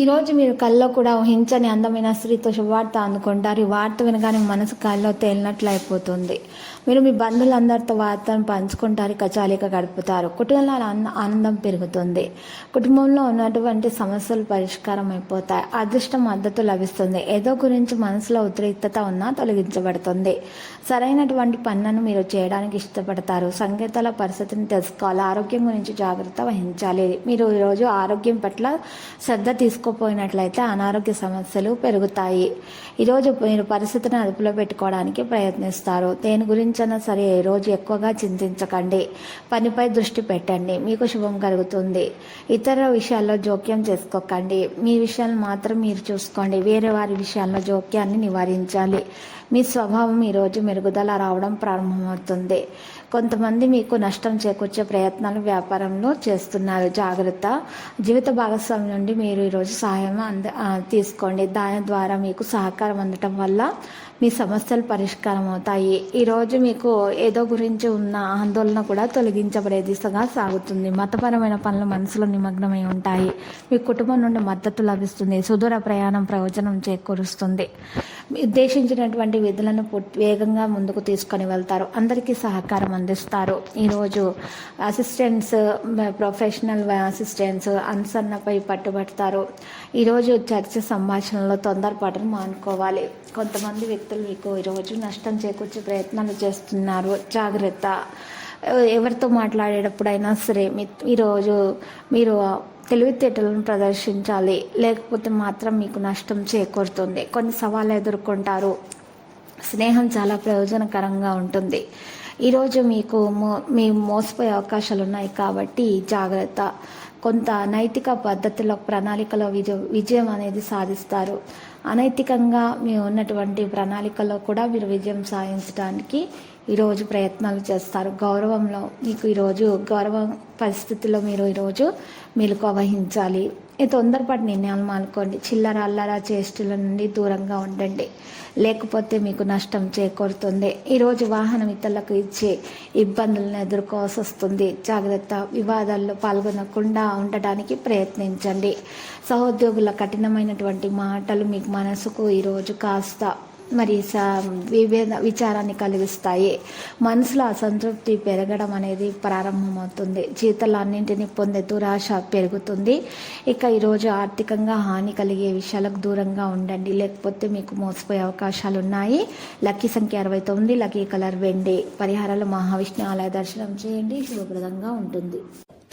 ఈరోజు మీరు కల్లో కూడా ఊహించని అందమైన స్త్రీతో శుభవార్త అందుకుంటారు. ఈ వార్త వినగానే మనసు కాల్లో తేలినట్లు అయిపోతుంది మీరు మీ బంధువులందరితో వార్తను పంచుకుంటారు కచాలిక గడుపుతారు. కుటుంబంలో ఆనందం పెరుగుతుంది. కుటుంబంలో ఉన్నటువంటి సమస్యలు పరిష్కారం అయిపోతాయి అదృష్టం మద్దతు లభిస్తుంది. ఏదో గురించి మనసులో ఉద్రిక్తత ఉన్నా తొలగించబడుతుంది. సరైనటువంటి పనులను మీరు చేయడానికి ఇష్టపడతారు. సంకేతాల పరిస్థితిని తెలుసుకోవాలి. ఆరోగ్యం గురించి జాగ్రత్త వహించాలి. మీరు ఈరోజు ఆరోగ్యం పట్ల శ్రద్ధ తీసుకో తీసుకోపోయినట్లయితే అనారోగ్య సమస్యలు పెరుగుతాయి. ఈరోజు మీరు పరిస్థితిని అదుపులో పెట్టుకోవడానికి ప్రయత్నిస్తారు. దేని గురించైనా సరే ఈరోజు రోజు ఎక్కువగా చింతించకండి. పనిపై దృష్టి పెట్టండి. మీకు శుభం కలుగుతుంది. ఇతర విషయాల్లో జోక్యం చేసుకోకండి. మీ విషయాలు మాత్రం మీరు చూసుకోండి. వేరే వారి విషయాల్లో జోక్యాన్ని నివారించాలి. మీ స్వభావం ఈరోజు మెరుగుదల రావడం ప్రారంభమవుతుంది. కొంతమంది మీకు నష్టం చేకూర్చే ప్రయత్నాలు వ్యాపారంలో చేస్తున్నారు. జాగ్రత్త. జీవిత భాగస్వామి నుండి మీరు ఈరోజు సహాయం అంద తీసుకోండి. దాని ద్వారా మీకు సహకారం అందటం వల్ల మీ సమస్యలు పరిష్కారం అవుతాయి ఈరోజు మీకు ఏదో గురించి ఉన్న ఆందోళన కూడా తొలగించబడే దిశగా సాగుతుంది. మతపరమైన పనులు మనసులో నిమగ్నమై ఉంటాయి. మీ కుటుంబం నుండి మద్దతు లభిస్తుంది. సుదూర ప్రయాణం ప్రయోజనం చేకూరుస్తుంది. ఉద్దేశించినటువంటి విధులను వేగంగా ముందుకు తీసుకొని వెళ్తారు. అందరికీ సహకారం అందిస్తారు. ఈరోజు అసిస్టెంట్స్ ప్రొఫెషనల్ అసిస్టెంట్స్ అనుసరణపై పట్టుబడతారు. ఈరోజు చర్చ సంభాషణలో తొందరపాటును మానుకోవాలి. కొంతమంది వ్యక్తులు మీకు ఈరోజు నష్టం చేకూర్చే ప్రయత్నాలు చేస్తున్నారు. జాగ్రత్త. ఎవరితో మాట్లాడేటప్పుడైనా సరే మీ ఈరోజు మీరు తెలివితేటలను ప్రదర్శించాలి. లేకపోతే మాత్రం మీకు నష్టం చేకూరుతుంది. కొన్ని సవాళ్ళు ఎదుర్కొంటారు. స్నేహం చాలా ప్రయోజనకరంగా ఉంటుంది. ఈరోజు మీకు మో మీ మోసపోయే అవకాశాలు ఉన్నాయి కాబట్టి జాగ్రత్త. కొంత నైతిక పద్ధతిలో ప్రణాళికలో విజయ విజయం అనేది సాధిస్తారు. అనైతికంగా మీ ఉన్నటువంటి ప్రణాళికలో కూడా మీరు విజయం సాధించడానికి ఈరోజు ప్రయత్నాలు చేస్తారు. గౌరవంలో మీకు ఈరోజు గౌరవ పరిస్థితుల్లో మీరు ఈరోజు మెలకు వహించాలి ఈ తొందరపాటు నిర్ణయాలు మానుకోండి. చిల్లర అల్లర చేష్టల నుండి దూరంగా ఉండండి. లేకపోతే మీకు నష్టం చేకూరుతుంది. ఈరోజు వాహనం ఇతరులకు ఇచ్చే ఇబ్బందులను ఎదుర్కోవాల్సి వస్తుంది. జాగ్రత్త వివాదాల్లో పాల్గొనకుండా ఉండడానికి ప్రయత్నించండి. సహోద్యోగుల కఠినమైనటువంటి మాటలు మీకు మనసుకు ఈరోజు కాస్త మరి స విభేద విచారాన్ని కలిగిస్తాయి. మనసులో అసంతృప్తి పెరగడం అనేది ప్రారంభమవుతుంది. జీతాలన్నింటినీ పొందే దురాశ పెరుగుతుంది. ఇక ఈరోజు ఆర్థికంగా హాని కలిగే విషయాలకు దూరంగా ఉండండి. లేకపోతే మీకు మోసపోయే అవకాశాలు ఉన్నాయి లక్కీ సంఖ్య అరవై తొమ్మిది లక్కీ కలర్ వెండి. పరిహారాలు మహావిష్ణు ఆలయ దర్శనం చేయండి. శుభప్రదంగా ఉంటుంది.